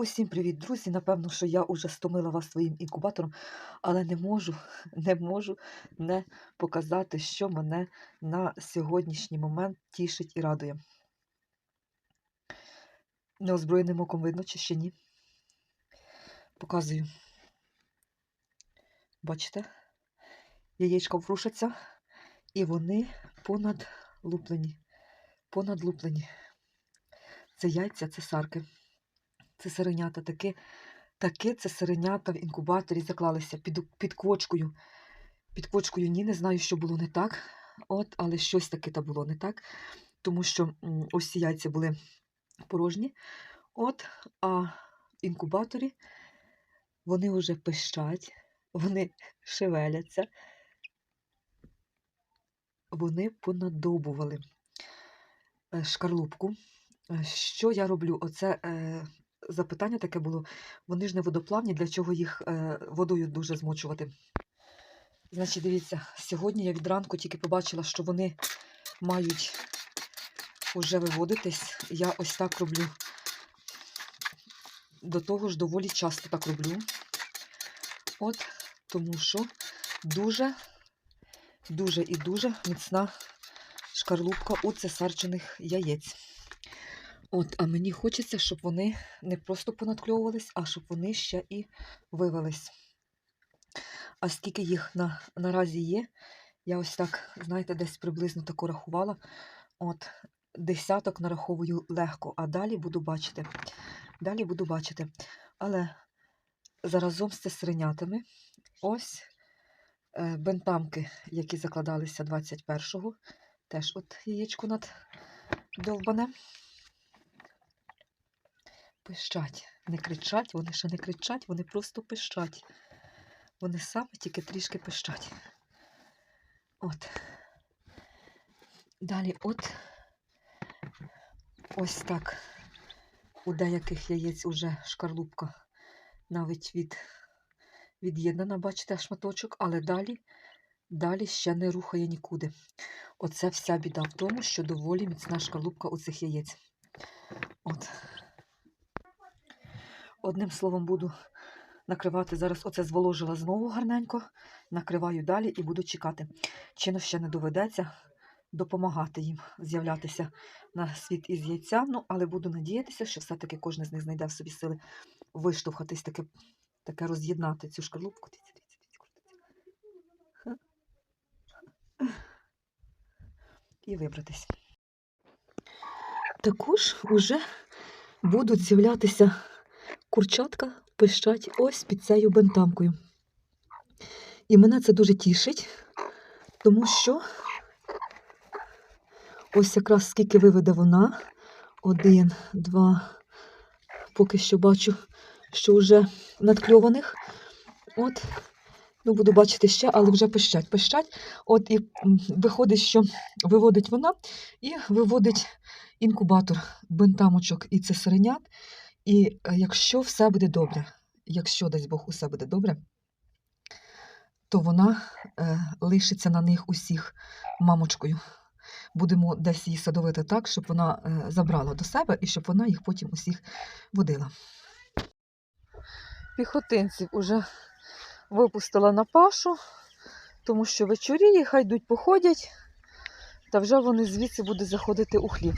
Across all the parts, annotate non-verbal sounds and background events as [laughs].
Усім привіт, друзі! Напевно, що я уже стомила вас своїм інкубатором, але не можу, [laughs] не можу не показати, що мене на сьогоднішній момент тішить і радує. Неозброєним оком видно, чи ще ні? Показую. Бачите? Яєчка врушаться, і вони понадлуплені. Понадлуплені. Це яйця, це сарки. Це сиренята, таке, таке це сиренята в інкубаторі заклалися під, під квочкою. Під квочкою ні, не знаю, що було не так. От, але щось таке та було не так. Тому що ось ці яйця були порожні. От, а інкубаторі вони вже пищать, вони шевеляться, вони понадобували е, шкарлупку. Е, Що я роблю? Оце е, запитання таке було. Вони ж не водоплавні, для чого їх е, водою дуже змочувати. Значить, дивіться, сьогодні я від ранку тільки побачила, що вони мають уже виводитись. Я ось так роблю. До того ж, доволі часто так роблю. От, тому що дуже, дуже і дуже міцна шкарлупка у цесарчених яєць. От, а мені хочеться, щоб вони не просто понадкльовувались, а щоб вони ще і вивелись. А скільки їх на, наразі є, я ось так, знаєте, десь приблизно тако рахувала. От, десяток нараховую легко, а далі буду бачити. Далі буду бачити. Але заразом з цесаринятами ось е, бентамки, які закладалися 21-го, теж от яєчко над довбане. Пищать. Не кричать, вони ще не кричать, вони просто пищать. Вони саме тільки трішки пищать. От. Далі от ось так. У деяких яєць уже шкарлупка навіть від, від'єднана, бачите, шматочок, але далі, далі ще не рухає нікуди. Оце вся біда в тому, що доволі міцна шкарлупка у цих яєць. От. Одним словом, буду накривати зараз. Оце зволожила знову гарненько. Накриваю далі і буду чекати. Чину ще не доведеться допомагати їм з'являтися на світ із яйця. Ну, але буду надіятися, що все-таки кожен з них знайде в собі сили виштовхатись, таке, таке роз'єднати цю шкарлупку. І вибратись. Також уже будуть з'являтися курчатка пищать ось під цією бентамкою. І мене це дуже тішить, тому що ось якраз скільки виведе вона. Один, два, поки що бачу, що вже надкльованих. От, ну, буду бачити ще, але вже пищать. Пищать. От і виходить, що виводить вона і виводить інкубатор бентамочок і цесаренят. І е, якщо все буде добре, якщо дасть Бог усе буде добре, то вона е, лишиться на них усіх мамочкою. Будемо десь її садовити так, щоб вона е, забрала до себе і щоб вона їх потім усіх водила. Піхотинців уже випустила на пашу, тому що вечоріє, хай йдуть походять, та вже вони звідси будуть заходити у хліб.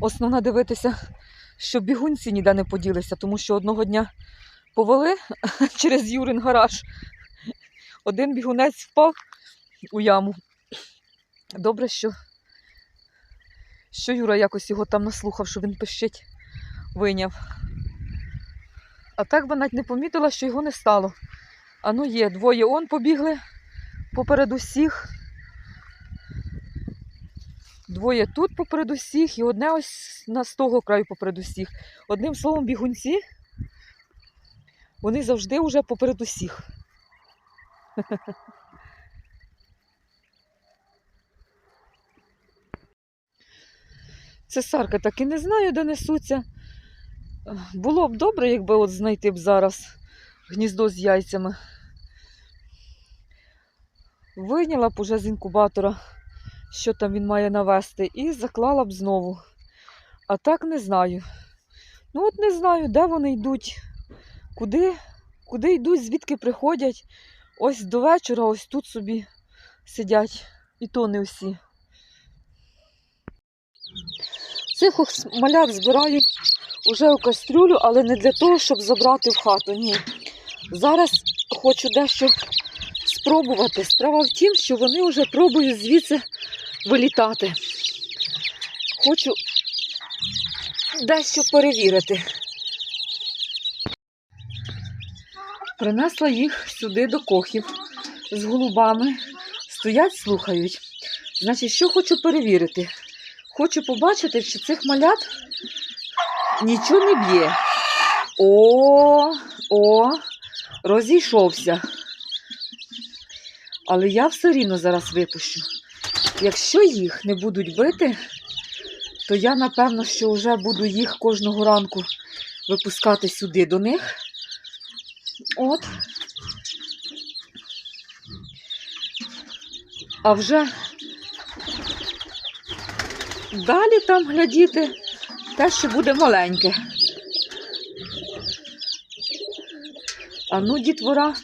Основне дивитися, щоб бігунці ніде не поділися, тому що одного дня повели [laughs] через Юрин гараж. Один бігунець впав у яму. Добре, що, що Юра якось його там наслухав, що він пищить, вийняв. А так би навіть не помітила, що його не стало. А ну є, двоє он побігли поперед усіх. Двоє тут поперед усіх і одне ось на з того краю поперед усіх. Одним словом, бігунці, вони завжди вже поперед усіх. Цесарка так і не знаю, де несуться. Було б добре, якби от знайти б зараз гніздо з яйцями. вийняла б уже з інкубатора, що там він має навести, і заклала б знову. А так не знаю. Ну от не знаю, де вони йдуть, куди, куди йдуть, звідки приходять. Ось до вечора, ось тут собі сидять. І то не всі. Цих ось малят збираю уже у кастрюлю, але не для того, щоб забрати в хату. Ні. Зараз хочу дещо спробувати. Справа в тім, що вони вже пробують звідси вилітати. Хочу дещо перевірити. Принесла їх сюди до кохів з голубами. Стоять, слухають. Значить, що хочу перевірити? Хочу побачити, чи цих малят нічого не б'є. О, о, розійшовся. Але я все рівно зараз випущу. Якщо їх не будуть бити, то я напевно, що вже буду їх кожного ранку випускати сюди до них. От. А вже далі там глядіти те, що буде маленьке. А ну, дітвора,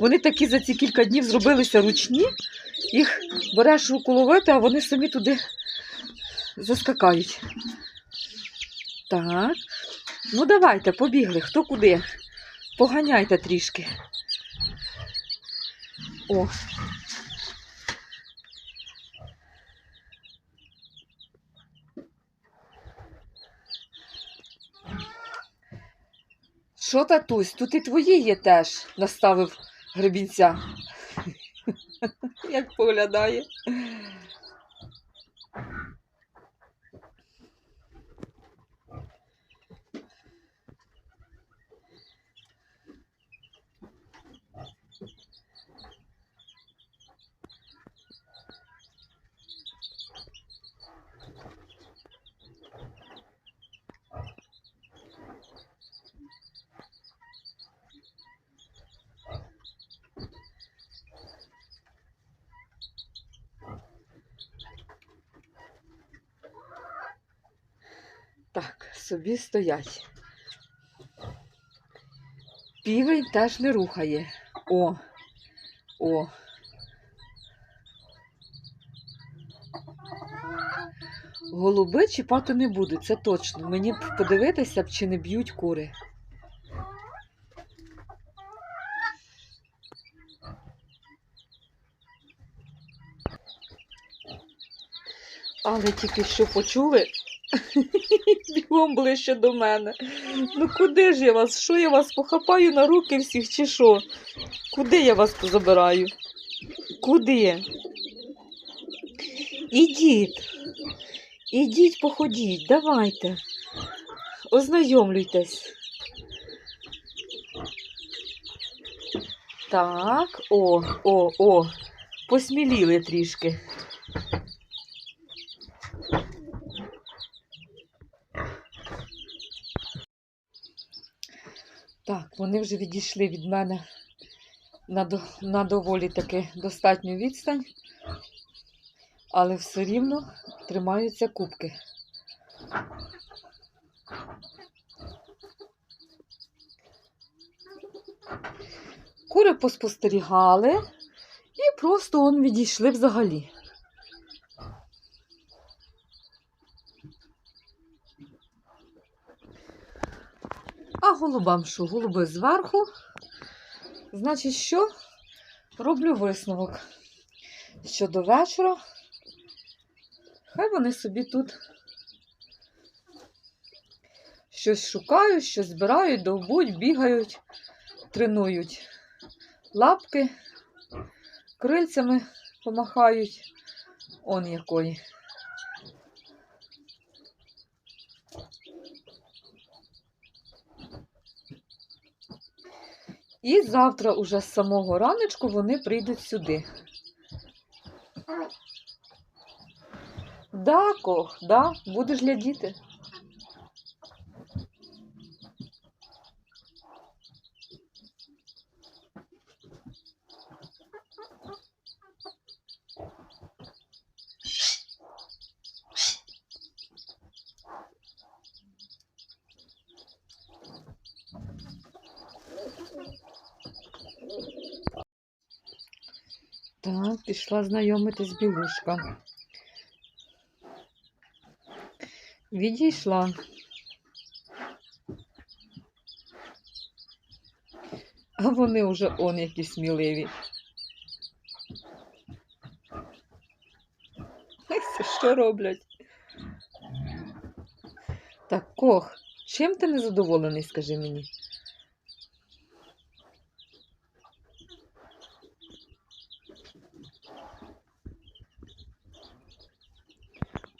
вони такі за ці кілька днів зробилися ручні, їх береш руку ловити, а вони самі туди заскакають. Так. Ну, давайте, побігли, хто куди. Поганяйте трішки. О. Що, татусь, тут і твої є теж, наставив гребінця. [laughs] Як поглядає. Так, собі стоять. Півень теж не рухає. О, о. Голуби чіпати не будуть, це точно. Мені б подивитися, чи не б'ють кури. Але тільки що почули, [laughs] бігом ближче до мене. Ну куди ж я вас? Що я вас похапаю на руки всіх чи що? Куди я вас позабираю? Куди? Ідіть. Ідіть, походіть, давайте. Ознайомлюйтесь. Так, о, о, о, посміліли трішки. Так, вони вже відійшли від мене на, на доволі таки достатню відстань, але все рівно тримаються кубки. Кури поспостерігали і просто он відійшли взагалі. А голубам що? Голуби зверху. Значить, що? Роблю висновок. Що до вечора. Хай вони собі тут щось шукають, щось збирають, довбуть, бігають, тренують лапки, крильцями помахають. Он якої. І завтра уже з самого раночку вони прийдуть сюди. Да, кох, да, будеш глядіти. Так, пішла знайомитись білушка. Відійшла. А вони вже он які сміливі. Що роблять? Так, кох, чим ти незадоволений, скажи мені?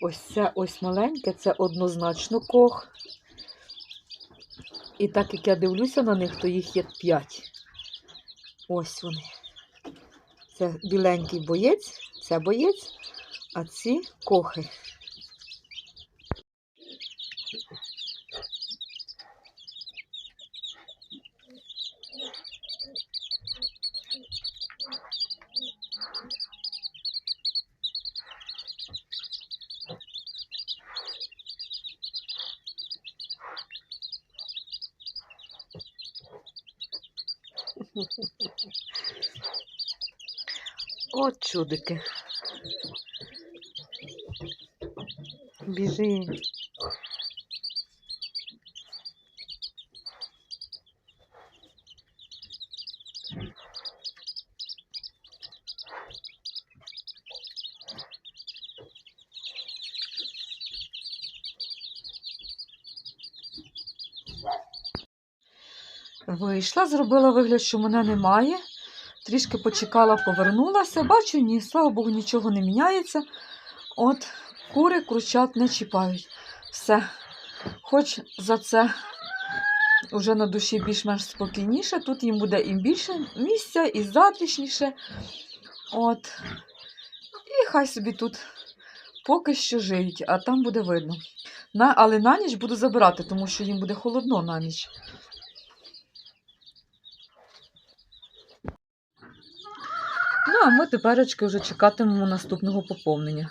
Ось це ось маленьке, це однозначно кох. І так як я дивлюся на них, то їх є п'ять. Ось вони. Це біленький боєць, це боєць, а ці кохи. От чудики. Біжи. Вийшла, зробила вигляд, що мене немає. Трішки почекала, повернулася. Бачу, ні, слава Богу, нічого не міняється. От кури кручат не чіпають. Все. Хоч за це вже на душі більш-менш спокійніше. Тут їм буде і більше місця, і затишніше. От. І хай собі тут поки що живуть, а там буде видно. На, але на ніч буду забирати, тому що їм буде холодно на ніч. А ми теперечки вже чекатимемо наступного поповнення.